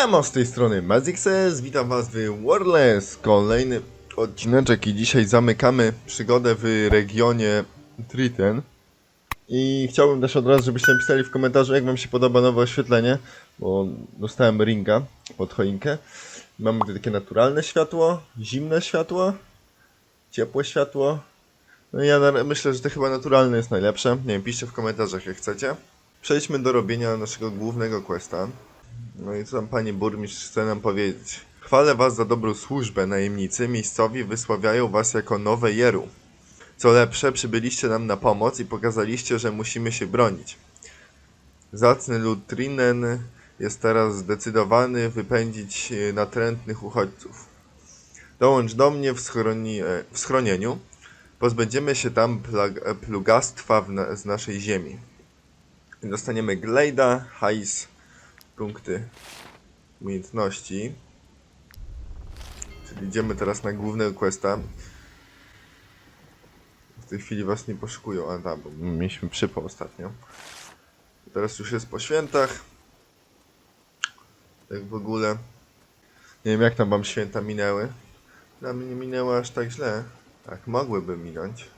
Siema, z tej strony Mazixes, witam was w Warless, kolejny odcineczek i dzisiaj zamykamy przygodę w regionie Triton. I chciałbym też od razu, żebyście napisali w komentarzu, jak wam się podoba nowe oświetlenie, bo dostałem ringa pod choinkę. Mamy tu takie naturalne światło, zimne światło, ciepłe światło. No i ja myślę, że to chyba naturalne jest najlepsze. Nie wiem, piszcie w komentarzach jak chcecie. Przejdźmy do robienia naszego głównego questa. No i co tam panie burmistrz chce nam powiedzieć? Chwalę was za dobrą służbę, najemnicy. Miejscowi wysławiają was jako nowe Jeru. Co lepsze, przybyliście nam na pomoc i pokazaliście, że musimy się bronić. Zacny lud Trinen jest teraz zdecydowany wypędzić e, natrętnych uchodźców. Dołącz do mnie w, schroni, e, w schronieniu. Pozbędziemy się tam e, plugastwa na, z naszej ziemi. Dostaniemy Glejda, hajs, punkty umiejętności. Czyli idziemy teraz na głównego questa. W tej chwili was nie poszukują, a tak, bo mieliśmy przypał ostatnio. Teraz już jest po świętach. Tak w ogóle. Nie wiem jak tam wam święta minęły. Dla mnie nie aż tak źle. Tak, mogłyby minąć.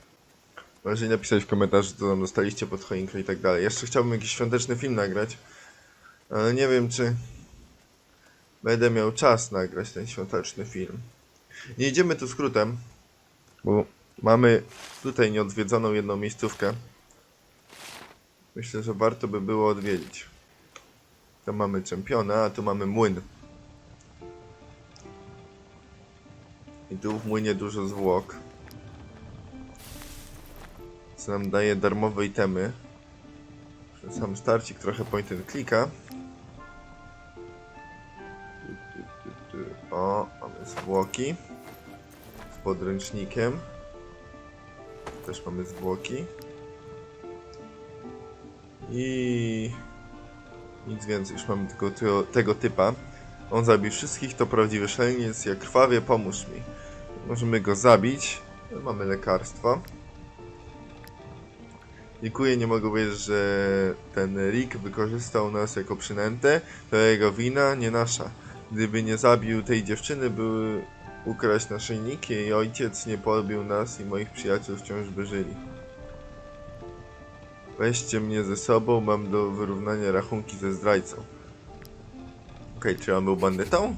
Możecie napisać w komentarzu, co tam dostaliście pod choinkę i tak dalej. Jeszcze chciałbym jakiś świąteczny film nagrać. Ale nie wiem, czy będę miał czas nagrać ten świąteczny film. Nie idziemy tu skrótem, bo mamy tutaj nieodwiedzoną jedną miejscówkę. Myślę, że warto by było odwiedzić. Tam mamy czempiona, a tu mamy młyn. I tu w młynie dużo zwłok. Co nam daje darmowe itemy. Sam starcik trochę point and clicka. O, mamy zwłoki. Z podręcznikiem. Też mamy zwłoki. I nic więcej, już mamy tylko tego, tego typa. On zabił wszystkich, to prawdziwy szaleniec. Jak krwawie, pomóż mi. Możemy go zabić. Mamy lekarstwo. Dziękuję, nie mogę wiedzieć, że ten Rick wykorzystał nas jako przynętę. To jego wina, nie nasza. Gdyby nie zabił tej dziewczyny, by ukraść naszyjniki, jej ojciec nie polubił nas i moich przyjaciół wciąż by żyli. Weźcie mnie ze sobą, mam do wyrównania rachunki ze zdrajcą. Okej, czy on był bandytą?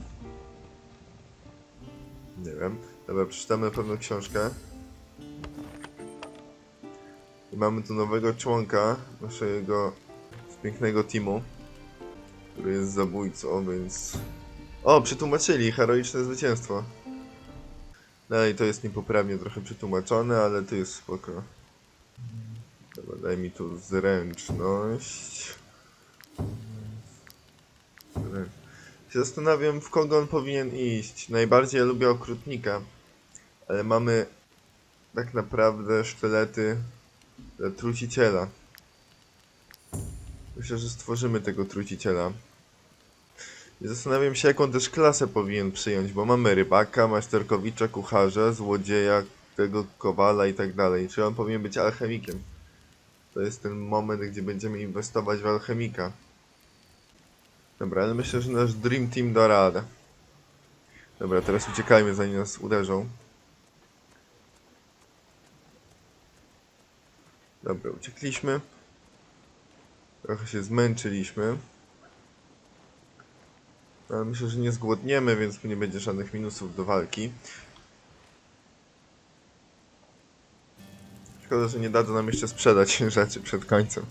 Nie wiem. Dobra, przeczytamy pewną książkę. I mamy tu nowego członka naszego pięknego teamu, który jest zabójcą, więc... O, przetłumaczyli, heroiczne zwycięstwo. Dalej to jest niepoprawnie trochę przetłumaczone, ale to jest spoko. Dobra, daj mi tu zręczność. Zrę- Się zastanawiam, w kogo on powinien iść. Najbardziej lubię okrutnika, ale mamy tak naprawdę sztylety truciciela. Myślę, że stworzymy tego truciciela. I zastanawiam się, jaką też klasę powinien przyjąć, bo mamy rybaka, majsterkowicza, kucharza, złodzieja, tego kowala i tak dalej. Czy on powinien być alchemikiem? To jest ten moment, gdzie będziemy inwestować w alchemika. Dobra, ale myślę, że nasz Dream Team da radę. Dobra, teraz uciekajmy, zanim nas uderzą. Dobra, uciekliśmy. Trochę się zmęczyliśmy. Ale myślę, że nie zgłodniemy, więc tu nie będzie żadnych minusów do walki. Szkoda, że nie dadzą nam jeszcze sprzedać rzeczy przed końcem.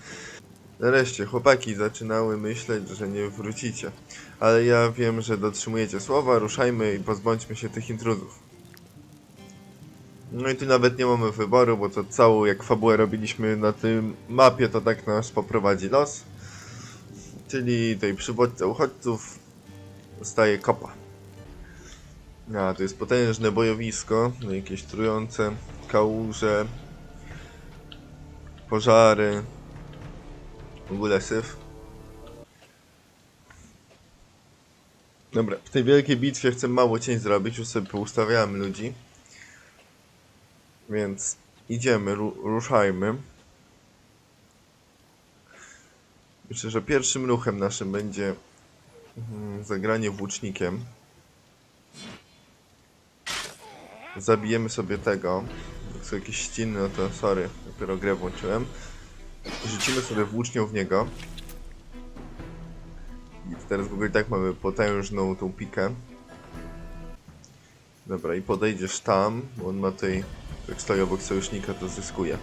Nareszcie, chłopaki zaczynały myśleć, że nie wrócicie. Ale ja wiem, że dotrzymujecie słowa, ruszajmy i pozbądźmy się tych intruzów. No i tu nawet nie mamy wyboru, bo to całą jak fabułę robiliśmy na tym mapie, to tak nas poprowadzi los. Czyli tej przywódca uchodźców dostaje kopa. A, to jest potężne bojowisko, no jakieś trujące kałuże, pożary, w ogóle syf. Dobra, w tej wielkiej bitwie chcę mało cień zrobić, już sobie poustawiałem ludzi. Więc idziemy, ru ruszajmy. Myślę, że pierwszym ruchem naszym będzie Zagranie włócznikiem. Zabijemy sobie tego. Jak są jakieś ściny, no to sorry, dopiero grę włączyłem. Rzucimy sobie włócznią w niego. I teraz w ogóle tak mamy potężną tą pikę. Dobra, i podejdziesz tam, bo on ma tej... Jak stoi obok sojusznika, to zyskuje.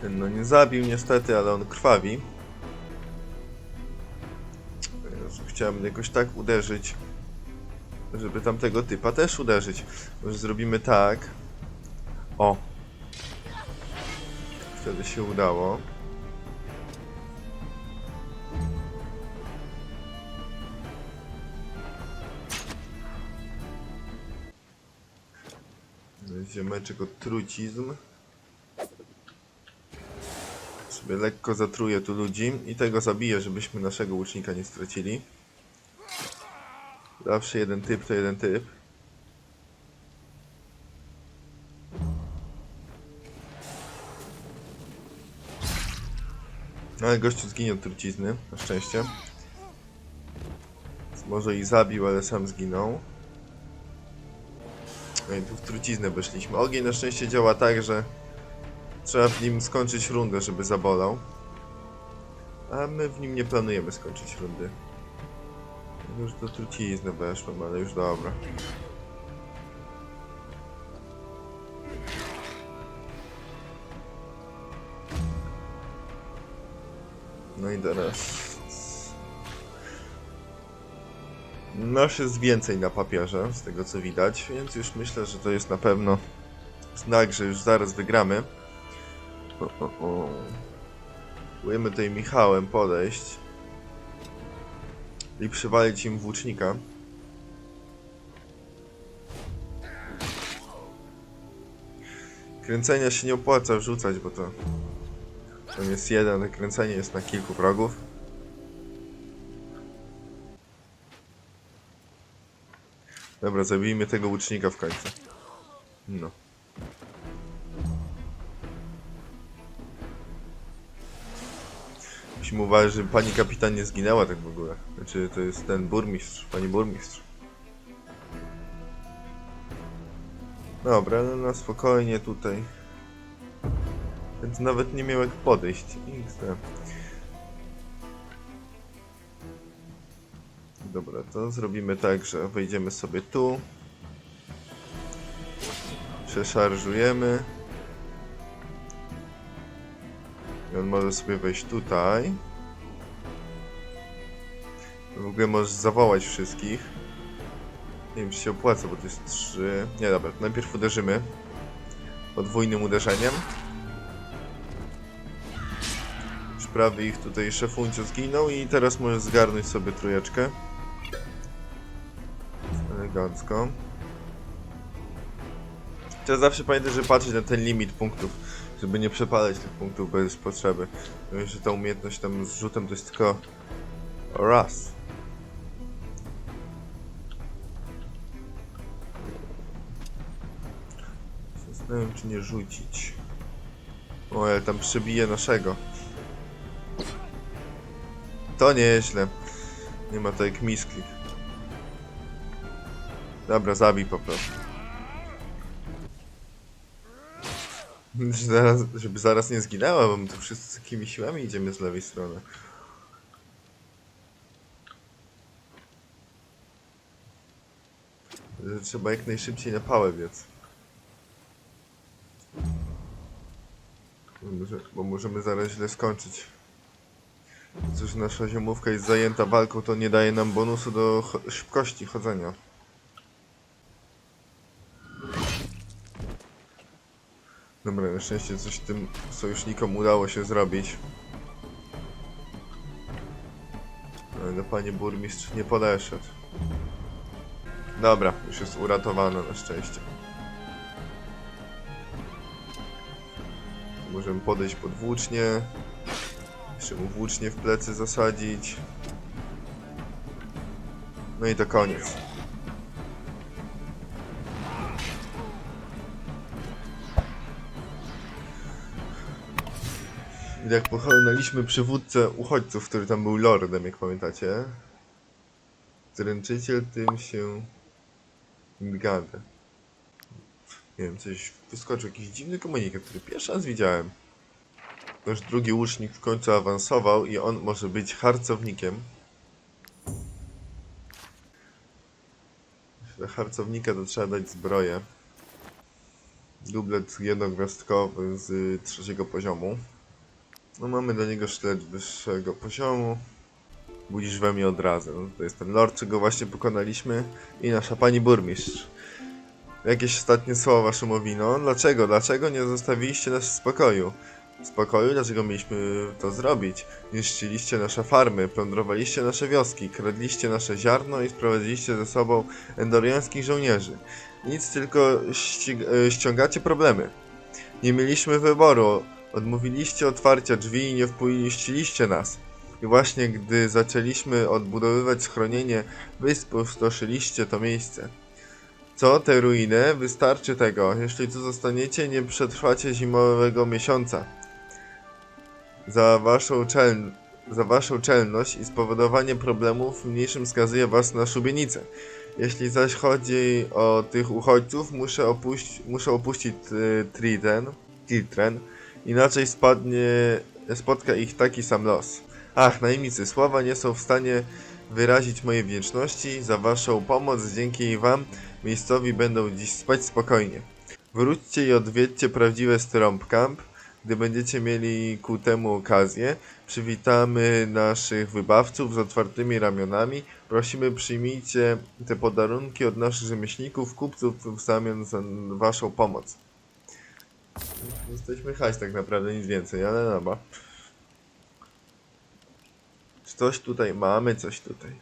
Ten no nie zabił niestety, ale on krwawi. Chciałem jakoś tak uderzyć, żeby tamtego typa też uderzyć. Może zrobimy tak. O! Wtedy się udało. Ziemeczek od trucizn. Sobie lekko zatruję tu ludzi i tego zabiję, żebyśmy naszego łucznika nie stracili. Zawsze jeden typ to jeden typ. Ale gościu zginie od trucizny, na szczęście. Może i zabił, ale sam zginął. No i tu w truciznę weszliśmy. Ogień na szczęście działa tak, że trzeba w nim skończyć rundę, żeby zabolał. A my w nim nie planujemy skończyć rundy. Już do trucizny weszłem, ale już dobra. No i teraz... Nasz jest więcej na papierze, z tego co widać, więc już myślę, że to jest na pewno znak, że już zaraz wygramy. O, o, o. Próbujemy tutaj Michałem podejść i przywalić im włócznika. Kręcenia się nie opłaca rzucać, bo to tam jest jeden, a kręcenie jest na kilku wrogów. Dobra, zabijmy tego łucznika w końcu. No. Musimy uważać, żeby pani kapitan nie zginęła tak w ogóle. Znaczy, to jest ten burmistrz, pani burmistrz. Dobra, no na spokojnie tutaj. Więc nawet nie miał jak podejść. Dobra, to zrobimy tak, że wejdziemy sobie tu. Przeszarżujemy. I on może sobie wejść tutaj. W ogóle możesz zawołać wszystkich. Nie wiem, czy się opłaca, bo to jest 3. Nie, dobra, najpierw uderzymy. Podwójnym uderzeniem. Już ich tutaj szefuncio zginął i teraz możesz zgarnąć sobie trójeczkę. Elegancko. Trzeba zawsze pamiętać, że patrzeć na ten limit punktów, żeby nie przepalać tych punktów bez potrzeby. Wiem, że ta umiejętność tam z rzutem to jest tylko raz. Zastanawiam czy nie rzucić. O, ale tam przebije naszego. To nieźle. Nie ma to jak misklik. Dobra, zabij po prostu. Zaraz, żeby zaraz nie zginęła, bo my tu wszyscy z jakimi siłami idziemy z lewej strony. Trzeba jak najszybciej na pałę biec. Bo może- Bo możemy zaraz źle skończyć. Cóż, nasza ziomówka jest zajęta walką, to nie daje nam bonusu do szybkości chodzenia. Dobra, na szczęście coś tym sojusznikom udało się zrobić. Ale no, panie burmistrz nie podeszedł. Dobra, już jest uratowana na szczęście. Możemy podejść pod włócznie. Jeszcze mu włócznie w plecy zasadzić. No i to koniec. Jak pochłonęliśmy przywódcę uchodźców, który tam był lordem, jak pamiętacie. Dręczyciel tym się... Gadę. Nie wiem, coś wyskoczył, jakiś dziwny komunikat, który pierwszy raz widziałem. Nasz drugi łucznik w końcu awansował i on może być harcownikiem. Dla harcownika to trzeba dać zbroję. Dublet jednogwiazdkowy z trzeciego poziomu. No mamy do niego sztylet wyższego poziomu. Budzisz we mnie od razu. No, to jest ten lord, czego właśnie pokonaliśmy. I nasza pani burmistrz. Jakieś ostatnie słowa Szumowino. Dlaczego? Dlaczego nie zostawiliście nas w spokoju? W spokoju? Dlaczego mieliśmy to zrobić? Niszczyliście nasze farmy, plądrowaliście nasze wioski, kradliście nasze ziarno i sprowadziliście ze sobą endoriańskich żołnierzy. Nic, tylko e, ściągacie problemy. Nie mieliśmy wyboru. Odmówiliście otwarcia drzwi i nie wpuściliście nas. I właśnie gdy zaczęliśmy odbudowywać schronienie, wy spustoszyliście to miejsce. Co, te ruiny? Wystarczy tego. Jeśli tu zostaniecie, nie przetrwacie zimowego miesiąca. Za waszą, czel... za waszą czelność i spowodowanie problemów mniejszym skazuje was na szubienicę. Jeśli zaś chodzi o tych uchodźców, muszę, muszę opuścić y, Triten, Tiltren, inaczej spadnie, spotka ich taki sam los. Ach, najemnicy, słowa nie są w stanie wyrazić mojej wdzięczności za waszą pomoc. Dzięki wam miejscowi będą dziś spać spokojnie. Wróćcie i odwiedźcie prawdziwe Stromp Camp, gdy będziecie mieli ku temu okazję. Przywitamy naszych wybawców z otwartymi ramionami. Prosimy przyjmijcie te podarunki od naszych rzemieślników, kupców w zamian za waszą pomoc. Jesteśmy hajs tak naprawdę, nic więcej, ale dobra. Coś tutaj mamy, coś tutaj.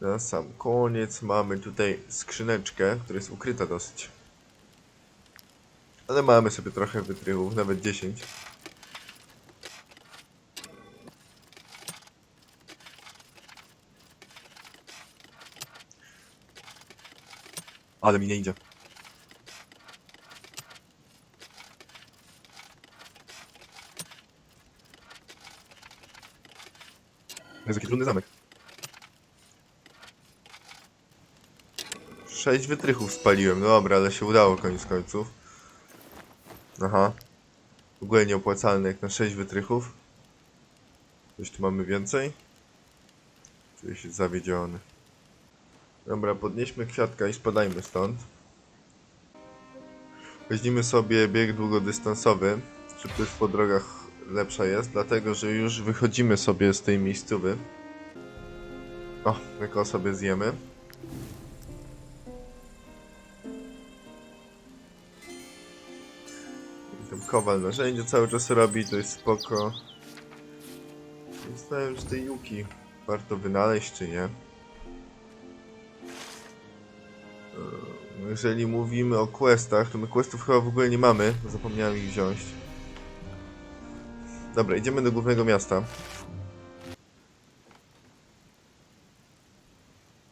Na sam koniec mamy tutaj skrzyneczkę, która jest ukryta dosyć. Ale mamy sobie trochę wytrychów, nawet 10. Ale mi nie idzie. Jest jaki trudny zamek. Sześć wytrychów spaliłem, dobra, ale się udało koniec końców. Aha. W ogóle nieopłacalne jak na 6 wytrychów. Coś tu mamy więcej? Czuję się zawiedziony. Dobra, podnieśmy kwiatka i spadajmy stąd. Weźmiemy sobie bieg długodystansowy. Szybkość po drogach lepsza jest, dlatego że już wychodzimy sobie z tej miejscowy. O, jako sobie zjemy. Tam kowal narzędzie cały czas robi, to jest spoko. Zastanawiam się, czy tej Yuki warto wynaleźć, czy nie. Eee, Jeżeli mówimy o questach, to my questów chyba w ogóle nie mamy. Zapomniałem ich wziąć. Dobra, idziemy do głównego miasta.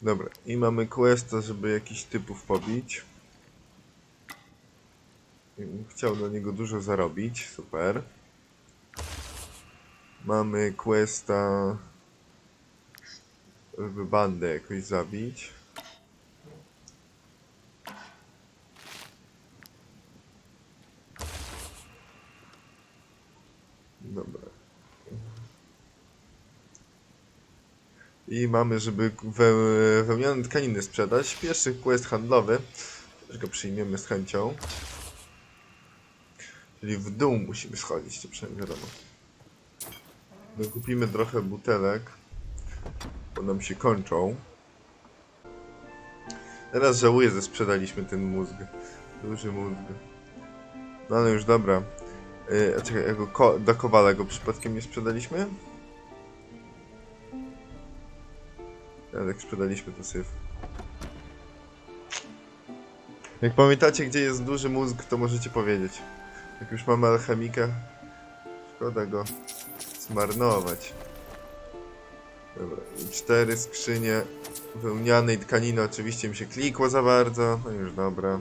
Dobra, i mamy questa, żeby jakiś typów pobić. Chciał na niego dużo zarobić, super. Mamy questa, żeby bandę jakoś zabić. Dobra. I mamy, żeby we, wełniane tkaniny sprzedać. Pierwszy quest handlowy. Też go przyjmiemy z chęcią. Czyli w dół musimy schodzić, to przynajmniej wiadomo. No, kupimy trochę butelek, bo nam się kończą. Teraz żałuję, że sprzedaliśmy ten mózg. Duży mózg. No ale już dobra. Yy, czekaj, jego ko do Kowala go przypadkiem nie sprzedaliśmy? Jak sprzedaliśmy to syf. Jak pamiętacie gdzie jest duży mózg, to możecie powiedzieć. Jak już mamy alchemika, szkoda go zmarnować. Dobra, i cztery skrzynie wełnianej tkaniny. Oczywiście mi się klikło za bardzo. No już dobra.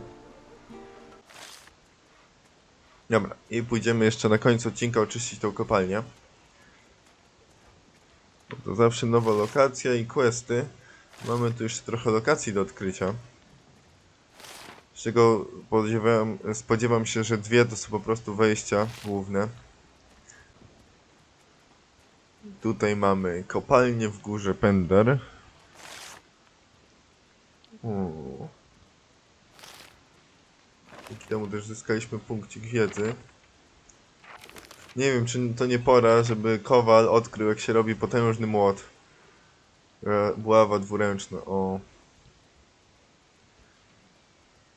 Dobra, i pójdziemy jeszcze na końcu odcinka oczyścić tą kopalnię. To zawsze nowa lokacja i questy. Mamy tu jeszcze trochę lokacji do odkrycia. Z czego spodziewam, spodziewam się, że dwie to są po prostu wejścia główne. Tutaj mamy kopalnię w górze Pender. Uuu. Dzięki temu też zyskaliśmy punkcik wiedzy. Nie wiem, czy to nie pora, żeby Kowal odkrył, jak się robi potężny młot. E, Buława dwuręczna, o.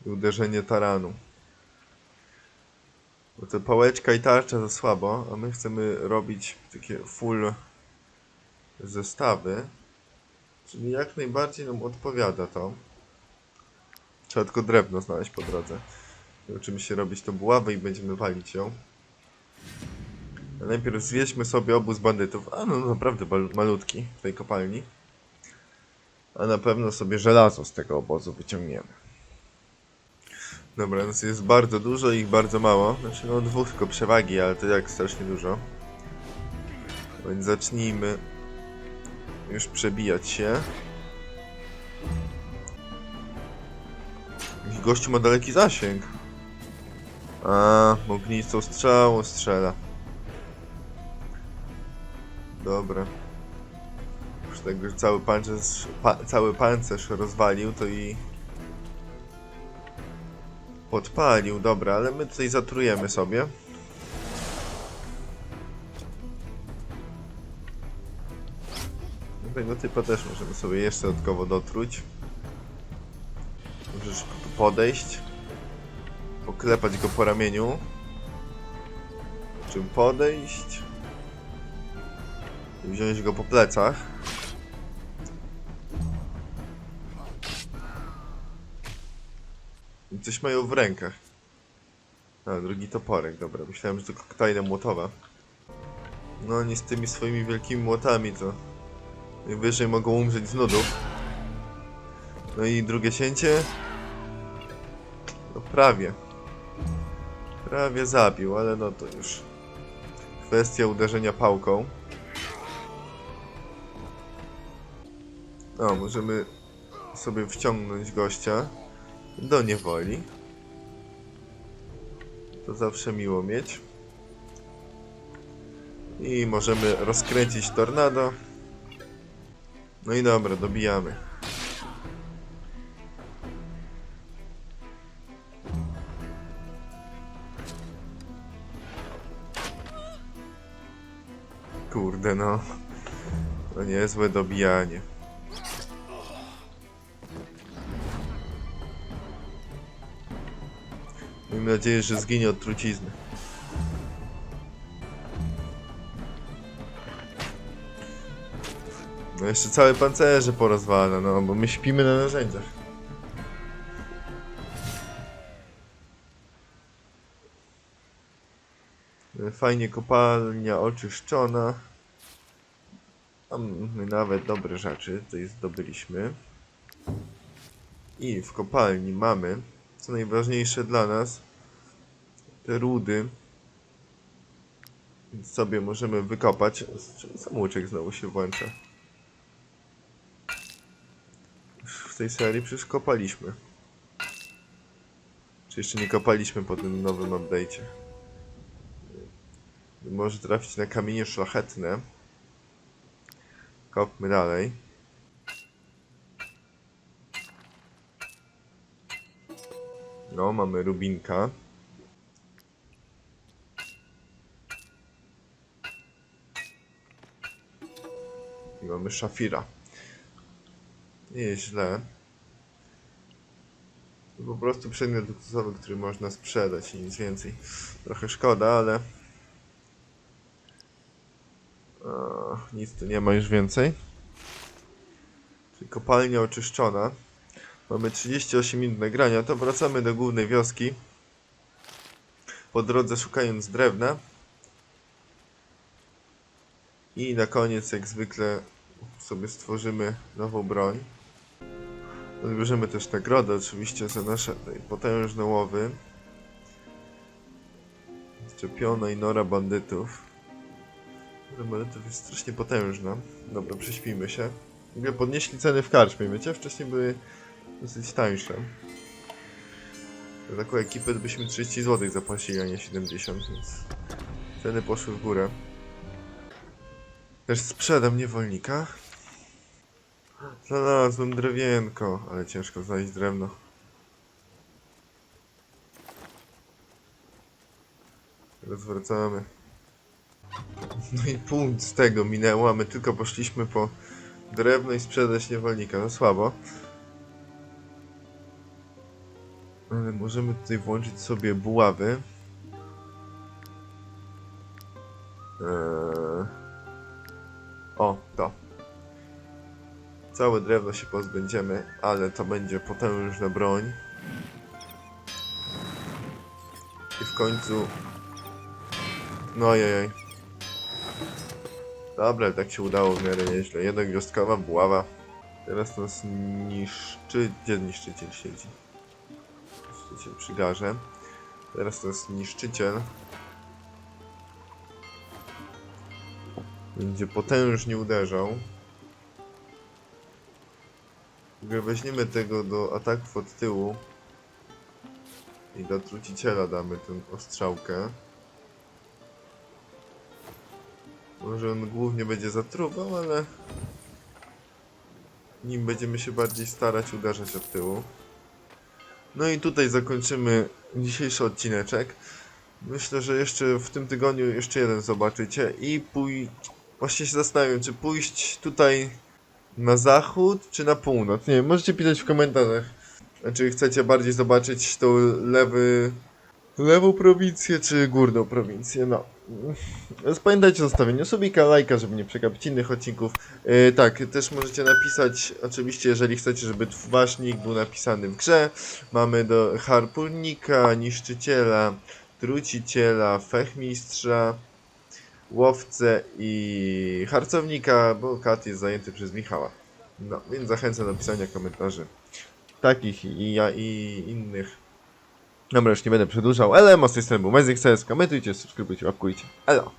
I uderzenie taranu. Bo to pałeczka i tarcza za słabo, a my chcemy robić takie full zestawy. Czyli jak najbardziej nam odpowiada to. Trzeba tylko drewno znaleźć po drodze. Nauczymy się robić to buławę i będziemy walić ją. A najpierw zwieźmy sobie obóz bandytów. A no naprawdę malutki w tej kopalni. A na pewno sobie żelazo z tego obozu wyciągniemy. Dobra, nas jest bardzo dużo i ich bardzo mało. Znaczy no dwóch tylko przewagi, ale to jak strasznie dużo. Więc zacznijmy już przebijać się. Jakiś gościu ma daleki zasięg. A, ognistą strzałą strzela. Dobra. Już tak już cały pancerz, pa, cały pancerz rozwalił, to i podpalił. Dobra, ale my tutaj zatrujemy sobie. Do tego typa też możemy sobie jeszcze dodatkowo dotruć. Możesz podejść. Poklepać go po ramieniu. Czym podejść. I wziąć go po plecach. I coś mają w rękach. A, drugi toporek, dobra. Myślałem, że to koktajle młotowe. No oni z tymi swoimi wielkimi młotami to najwyżej mogą umrzeć z nudów. No i drugie cięcie. No prawie. Prawie zabił, ale no to już kwestia uderzenia pałką. O, możemy sobie wciągnąć gościa do niewoli. To zawsze miło mieć. I możemy rozkręcić tornado. No i dobra, dobijamy. Niezłe dobijanie. Miejmy nadzieję, że zginie od trucizny. No jeszcze całe pancerze porozwala, no bo my śpimy na narzędziach. Fajnie kopalnia oczyszczona. Mamy nawet dobre rzeczy tutaj zdobyliśmy. I w kopalni mamy, co najważniejsze dla nas, te rudy. Więc sobie możemy wykopać. Samouczek znowu się włącza? Już W tej serii przecież kopaliśmy. Czy jeszcze nie kopaliśmy po tym nowym update'cie? Może trafić na kamienie szlachetne. Kopmy dalej. No, mamy rubinka. I mamy szafira. Nie jest źle. To po prostu przedmiot luksusowy, który można sprzedać i nic więcej. Trochę szkoda, ale... O, nic tu nie ma już więcej. Kopalnia oczyszczona. Mamy 38 minut nagrania, to wracamy do głównej wioski. Po drodze szukając drewna. I na koniec, jak zwykle, sobie stworzymy nową broń. Odbierzemy też nagrodę oczywiście za nasze potężne łowy. Szczepiona i nora bandytów. Bandytów jest strasznie potężna. Dobra, prześpijmy się. Podnieśli ceny w karczmie, wiecie? Wcześniej były dosyć tańsze. Za taką ekipę byśmy 30 zł zapłacili, a nie 70, więc ceny poszły w górę. Też sprzedam niewolnika. Znalazłem drewienko, ale ciężko znaleźć drewno. Teraz wracamy. No i punkt z tego minęło, a my tylko poszliśmy po drewno i sprzedać niewolnika. No słabo. Ale możemy tutaj włączyć sobie buławy. Eee... O, to. Całe drewno się pozbędziemy, ale to będzie potężna broń. I w końcu... No ojej. Dobra, tak się udało w miarę nieźle. Jedna gwiazdkowa buława. Teraz nas niszczy... Gdzie niszczyciel siedzi? Niszczyciel przy garze. Teraz jest niszczyciel. Będzie potężnie uderzał. Weźmiemy tego do ataków od tyłu i do truciciela damy tę ostrzałkę. Może on głównie będzie zatruwał, ale nim będziemy się bardziej starać uderzać od tyłu. No i tutaj zakończymy dzisiejszy odcineczek. Myślę, że jeszcze w tym tygodniu jeszcze jeden zobaczycie i pój... Właśnie się zastanawiam, czy pójść tutaj na zachód, czy na północ. Nie możecie pisać w komentarzach. Czy chcecie bardziej zobaczyć tą lewy... lewą prowincję, czy górną prowincję, no. Więc Pamiętajcie o zostawieniu subika, lajka, żeby nie przegapić innych odcinków. Yy, tak, też możecie napisać, oczywiście, jeżeli chcecie, żeby wasz nick był napisany w grze. Mamy do harpulnika, niszczyciela, truciciela, fechmistrza, łowcę i harcownika, bo kat jest zajęty przez Michała. No, więc zachęcam do pisania komentarzy. Takich i ja i innych. Dobra, już nie będę przedłużał. Elo, z tej strony był Magic CS. Komentujcie, subskrybujcie, łapkujcie. Elo!